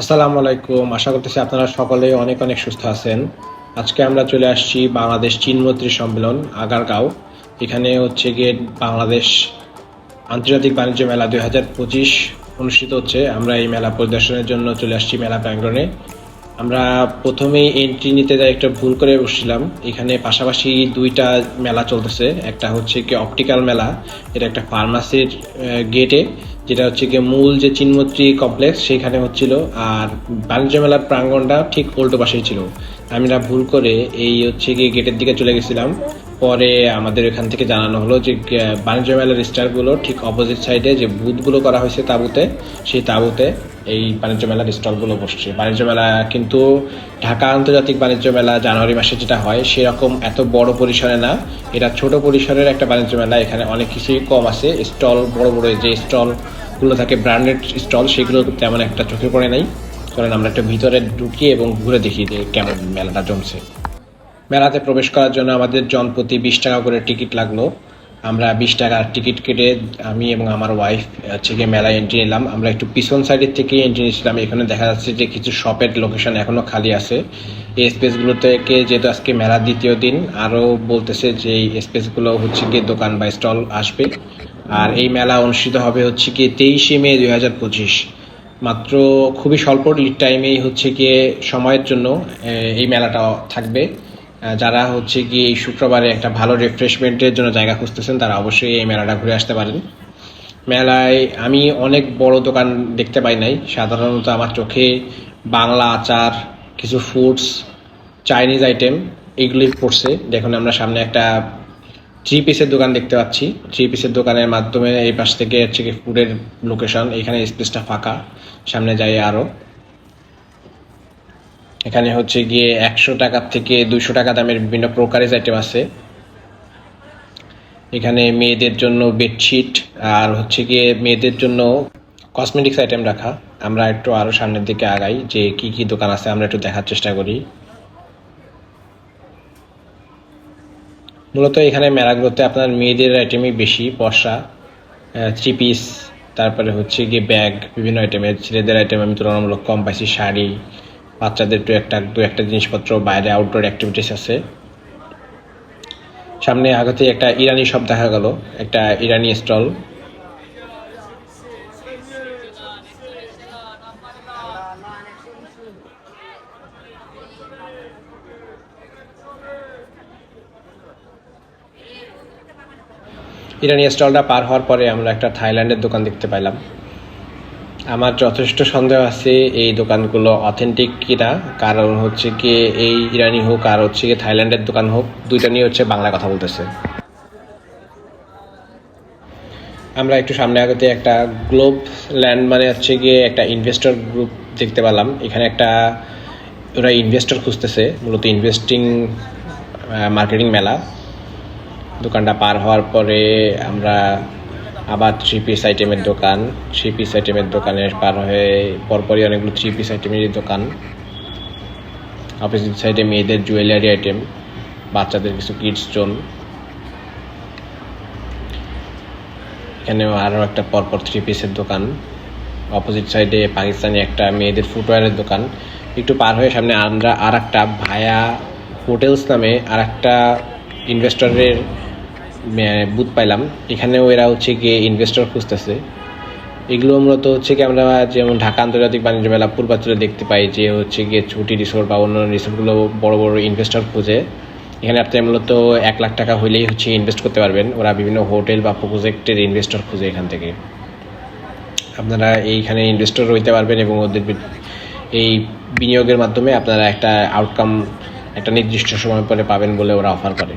আসসালামু আলাইকুম। আশা করতেছি আপনারা সকলে অনেক অনেক সুস্থ আছেন। আজকে আমরা চলে আসছি বাংলাদেশ চীন মৈত্রী সম্মেলন, আগারগাঁও। এখানে হচ্ছে গিয়ে বাংলাদেশ আন্তর্জাতিক বাণিজ্য মেলা দুই হাজার পঁচিশ অনুষ্ঠিত হচ্ছে। আমরা এই মেলা পরিদর্শনের জন্য চলে আসছি মেলা প্রাঙ্গণে। আমরা প্রথমেই এন্ট্রি নিতে যাই একটা ভুল করে বসছিলাম। এখানে পাশাপাশি দুইটা মেলা চলতেছে। একটা হচ্ছে কি অপটিক্যাল মেলা এটা একটা ফার্মাসির গেটে যেটা হচ্ছে কি মূল যে চিনমত্রী কমপ্লেক্স সেখানে হচ্ছিল। আর বাণিজ্য মেলার প্রাঙ্গণটা ঠিক উল্টো পাশেই ছিল। আমরা ভুল করে এই হচ্ছে কি গেটের দিকে চলে গেছিলাম। পরে আমাদের এখান থেকে জানানো হলো যে বাণিজ্য মেলার স্টলগুলো ঠিক অপোজিট সাইডে যে বুথগুলো করা হয়েছে তাঁবুতে, সেই তাঁবুতে এই বাণিজ্য মেলার স্টলগুলো বসছে। বাণিজ্য মেলা কিন্তু ঢাকা আন্তর্জাতিক বাণিজ্য মেলা জানুয়ারি মাসে যেটা হয়, সেরকম এত বড় পরিসরে না। এটা ছোট পরিসরের একটা বাণিজ্য মেলা, এখানে অনেক কিছুই কম আছে। স্টল, বড় বড় যে স্টলগুলো থাকে, ব্র্যান্ডেড স্টল, সেগুলো তেমন একটা চোখে পড়ে নাই। কারণ আমরা একটা ভিতরে ঢুকি এবং ঘুরে দেখি যে কেমন মেলাটা জমছে। মেলাতে প্রবেশ করার জন্য আমাদের জনপ্রতি বিশ টাকা করে টিকিট লাগল। আমরা বিশ টাকার টিকিট কেটে আমি এবং আমার ওয়াইফ হচ্ছে গিয়ে মেলায় এন্ট্রি নিলাম। আমরা একটু পিছন সাইডের থেকে এন্ট্রি নিয়েছিলাম। এখানে দেখা যাচ্ছে যে কিছু শপের লোকেশন এখনও খালি আছে। এই স্পেসগুলো থেকে যেহেতু আজকে মেলার দ্বিতীয় দিন, আরও বলতেছে যে এই স্পেসগুলো হচ্ছে গিয়ে দোকান বা স্টল আসবে। আর এই মেলা অনুষ্ঠিত হবে হচ্ছে গিয়ে তেইশে মে দুই হাজার পঁচিশ। মাত্র খুবই স্বল্প টাইমেই হচ্ছে গিয়ে সময়ের জন্য এই মেলাটা থাকবে। যারা হচ্ছে কি এই শুক্রবারে একটা ভালো রিফ্রেশমেন্টের জন্য জায়গা খুঁজতেছেন, তারা অবশ্যই এই মেলাটা ঘুরে আসতে পারেন। মেলায় আমি অনেক বড় দোকান দেখতে পাই নাই, সাধারণত আমার চোখে বাংলা আচার, কিছু ফুডস চাইনিজ আইটেম এগুলি পড়ছে। দেখুন, আমরা সামনে একটা থ্রি পিসের দোকান দেখতে পাচ্ছি। থ্রি পিসের দোকানের মাধ্যমে এই পাশ থেকে হচ্ছে কি ফুডের লোকেশন এখানে স্পেসটা ফাঁকা, সামনে যাই আরও। এখানে হচ্ছে গিয়ে একশো টাকা থেকে দুইশো টাকা দামের বিভিন্ন প্রকারের আইটেম আছে। এখানে মেয়েদের জন্য বেডশিট আর হচ্ছে গিয়ে মেয়েদের জন্য কসমেটিক্স আইটেম রাখা। আমরা একটু আরও সামনের দিকে আগাই যে কি কি দোকান আছে, আমরা একটু দেখার চেষ্টা করি। মূলত এখানে মেলাগুলোতে আপনার মেয়েদের আইটেমই বেশি, পশা থ্রি পিস তারপরে হচ্ছে গিয়ে ব্যাগ বিভিন্ন আইটেমের ছেলেদের আইটেম আমি তুলনামূলক কম পাইছি, শাড়ি বাচ্চাদের একটু একটা, দু একটা জিনিসপত্র, বাইরে আউটডোর অ্যাক্টিভিটিস আছে। সামনে আগাতে একটা ইরানি শপ দেখা গেল, একটা ইরানি স্টল। ইরানি স্টলটা পার হওয়ার পরে আমরা একটা থাইল্যান্ডের দোকান দেখতে পাইলাম। আমার যথেষ্ট সন্দেহ আছে এই দোকানগুলো অথেন্টিক কিনা। কারণ হচ্ছে কি এই ইরানি হোক আর হচ্ছে কি থাইল্যান্ডের দোকান হোক, দুইটা নিয়ে হচ্ছে বাংলা কথা বলতেছে। আমরা একটু সামনে আগতে একটা গ্লোব ল্যান্ড মানে হচ্ছে গিয়ে একটা ইনভেস্টর গ্রুপ দেখতে পেলাম। এখানে একটা, ওরা ইনভেস্টর খুঁজতেছে, মূলত ইনভেস্টিং মার্কেটিং মেলা। দোকানটা পার হওয়ার পরে আমরা আবার থ্রি পিস আইটেমের দোকান। থ্রি পিস আইটেমের দোকানের পার হয়ে পরপরই অনেকগুলো থ্রি পিস আইটেমেরই দোকান। অপোজিট সাইডে মেয়েদের জুয়েলারি আইটেম বাচ্চাদের কিছু কিডস জোন এখানেও আরও একটা পরপর থ্রি পিসের দোকান। অপোজিট সাইডে পাকিস্তানি একটা মেয়েদের ফুটওয়্যারের দোকান। একটু পার হয়ে সামনে আমরা আর একটা ভায়া হোটেলস নামে আর একটা ইনভেস্টরের বুথ পাইলাম। এখানেও এরা হচ্ছে গিয়ে ইনভেস্টর খুঁজতেছে। এগুলো মূলত হচ্ছে কি আমরা যেমন ঢাকা আন্তর্জাতিক বাণিজ্য মেলা পূর্বাচলে দেখতে পাই যে হচ্ছে গিয়ে ছুটি রিসোর্ট বা অন্য রিসোর্টগুলো বড় বড় ইনভেস্টর খুঁজে। এখানে আপনি মূলত এক লাখ টাকা হইলেই হচ্ছে ইনভেস্ট করতে পারবেন। ওরা বিভিন্ন হোটেল বা প্রজেক্টের ইনভেস্টর খুঁজে এখান থেকে। আপনারা এইখানে ইনভেস্টর হইতে পারবেন এবং ওদের এই বিনিয়োগের মাধ্যমে আপনারা একটা আউটকাম একটা নির্দিষ্ট সময় পরে পাবেন বলে ওরা অফার করে।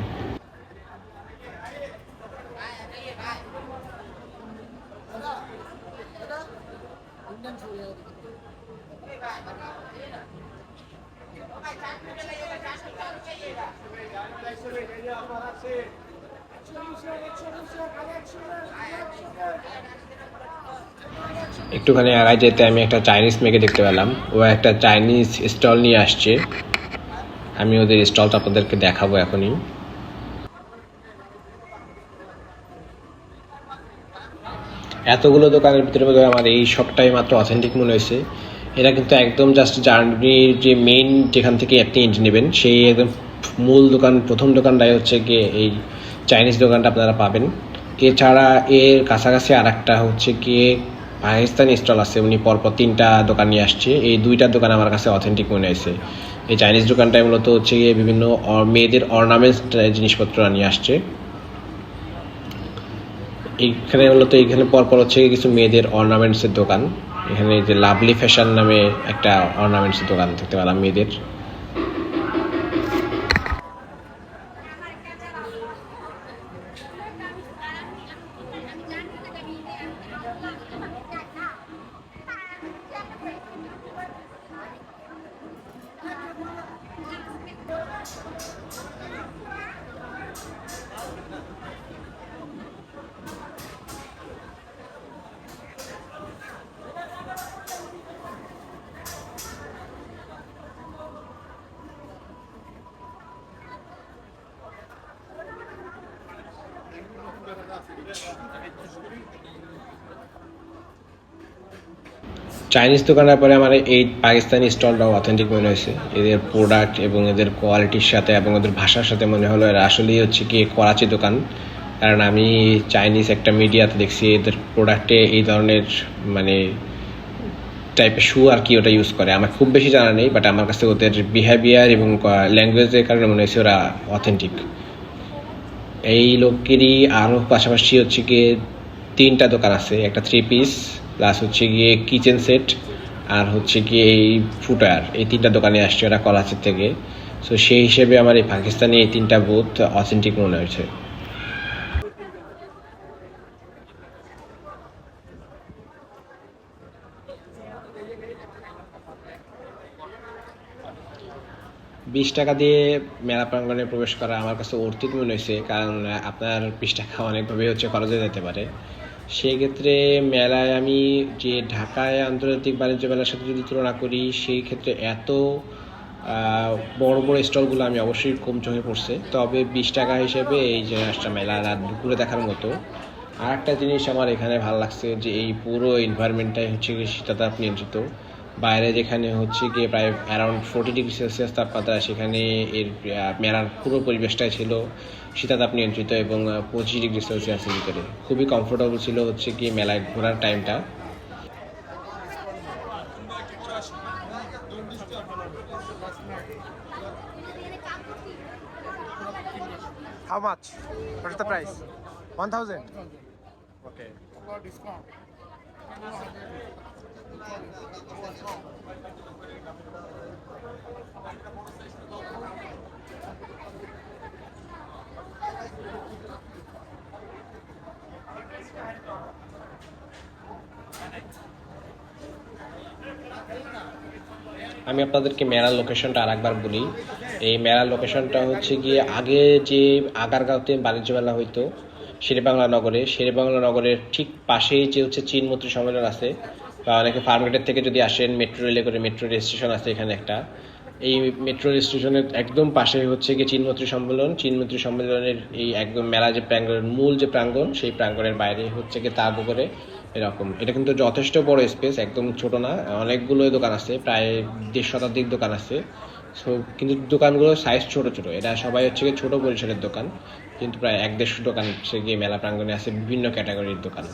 একটুখানি আগায় যেতে আমি একটা চাইনিজ মেয়েকে দেখতে পেলাম। ও একটা চাইনিজ স্টল নিয়ে আসছে। আমি ওদের স্টলটা আপনাদেরকে দেখাবো এখনই। এতগুলো দোকানের ভিতরে বোধহয় আমার এই শপটাই মাত্র অথেন্টিক মনে হয়েছে। এটা কিন্তু একদম জাস্ট জার্নির যে মেইন যেখান থেকে আপনি নেবেন, সেই একদম মূল দোকান, প্রথম দোকানটাই হচ্ছে গিয়ে এই চাইনিজ দোকানটা আপনারা পাবেন। এছাড়া এর কাছাকাছি আর একটা হচ্ছে গিয়ে পাকিস্তানি স্টল আছে, উনি পরপর তিনটা দোকান নিয়ে আসছে। এই দুইটা দোকান আমার কাছে অথেন্টিক মনে হয়েছে। এই চাইনিজ দোকানটায় মূলত হচ্ছে গিয়ে বিভিন্ন মেয়েদের অর্নামেন্টস জিনিসপত্র নিয়ে আসছে। এইখানে মূলত এইখানে পরপর হচ্ছে কিছু মেয়েদের অর্নামেন্টসের দোকান। এখানে যে লাভলি ফ্যাশন নামে একটা অর্নামেন্টসের দোকান দেখতে পেলাম মেয়েদের। চাইনিজ দোকানের পরে আমার এই পাকিস্তানি স্টলটাও অথেন্টিক মনে হয়েছে। এদের প্রোডাক্ট এবং এদের কোয়ালিটির সাথে এবং ওদের ভাষার সাথে মনে হলো, এরা আসলেই হচ্ছে কি করাচি দোকান। কারণ আমি চাইনিজ একটা মিডিয়াতে দেখছি, এদের প্রোডাক্টে এই ধরনের মানে টাইপের শু আর কি ওটা ইউজ করে। আমার খুব বেশি জানা নেই বাট আমার কাছে ওদের বিহেভিয়ার এবং ল্যাঙ্গুয়েজের কারণে মনে হয়েছে ওরা অথেন্টিক এই লোকেরই আরও পাশাপাশি হচ্ছে গিয়ে তিনটা দোকান আছে, একটা থ্রি পিস প্লাস হচ্ছে গিয়ে কিচেন সেট আর হচ্ছে গিয়ে এই ফুটার এই তিনটা দোকানে আসছে ওরা করাচির থেকে। সো সেই হিসেবে আমার এই পাকিস্তানি এই তিনটা বুথ অথেন্টিক মনে হয়েছে। বিশ টাকা দিয়ে মেলা প্রাঙ্গণে প্রবেশ করা আমার কাছে অর্থিত মনে হয়েছে, কারণ আপনার বিশ টাকা অনেকভাবে হচ্ছে খরচে যেতে পারে। সেক্ষেত্রে মেলায় আমি যে ঢাকায় আন্তর্জাতিক বাণিজ্য মেলার সাথে যদি তুলনা করি সেই ক্ষেত্রে এত বড় বড় স্টলগুলো আমি অবশ্যই কম চোখে পড়ছে। তবে বিশ টাকা হিসেবে এই যে একটা মেলা, রাত দুপুরে দেখার মতো। আর একটা জিনিস আমার এখানে ভালো লাগছে যে এই পুরো এনভায়রনমেন্টটাই হচ্ছে শীতাতাপ নিয়ন্ত্রিত। বাইরে যেখানে হচ্ছে গিয়ে প্রায় অ্যারাউন্ড ফোর্টি ডিগ্রি সেলসিয়াস তাপমাত্রা সেখানে এর মেলার পুরো পরিবেশটাই ছিল শীতাতাপ নিয়ন্ত্রিত এবং পঁচিশ ডিগ্রি সেলসিয়াসের ভিতরে খুবই কমফোর্টেবল ছিল হচ্ছে কি মেলায় ঘোরার টাইমটা How much? What is the price? 1000. Okay. আমি আপনাদেরকে মেলার লোকেশনটা আর একবার বলি। এই মেলার লোকেশনটা হচ্ছে গিয়ে আগে যে আগারগাঁওতে বাণিজ্য মেলা হইতো, শেরেবাংলা নগরে, শেরেবাংলা নগরের ঠিক পাশেই যে হচ্ছে চীন মৈত্রী সম্মেলন আছে বা অনেকে ফার্মগেটের থেকে যদি আসেন মেট্রো রেলে করে মেট্রো রেল স্টেশন আছে এখানে একটা। এই মেট্রো রেল স্টেশনের একদম পাশে হচ্ছে গিয়ে চীন সম্মেলন। চীন সম্মেলনের এই একদম মেলা যে প্রাঙ্গণ, মূল যে প্রাঙ্গণ, সেই প্রাঙ্গণের বাইরে হচ্ছে গিয়ে তাঁবু করে এরকম। এটা কিন্তু যথেষ্ট বড় স্পেস একদম ছোট না, অনেকগুলো দোকান আছে, প্রায় দেড় শতাধিক দোকান আছে। সো কিন্তু দোকানগুলো সাইজ ছোট ছোট, এটা সবাই হচ্ছে গিয়ে ছোট পরিসরের দোকান। কিন্তু প্রায় এক দেড়শো দোকান হচ্ছে গিয়ে মেলা প্রাঙ্গণে আছে বিভিন্ন ক্যাটাগরির দোকান।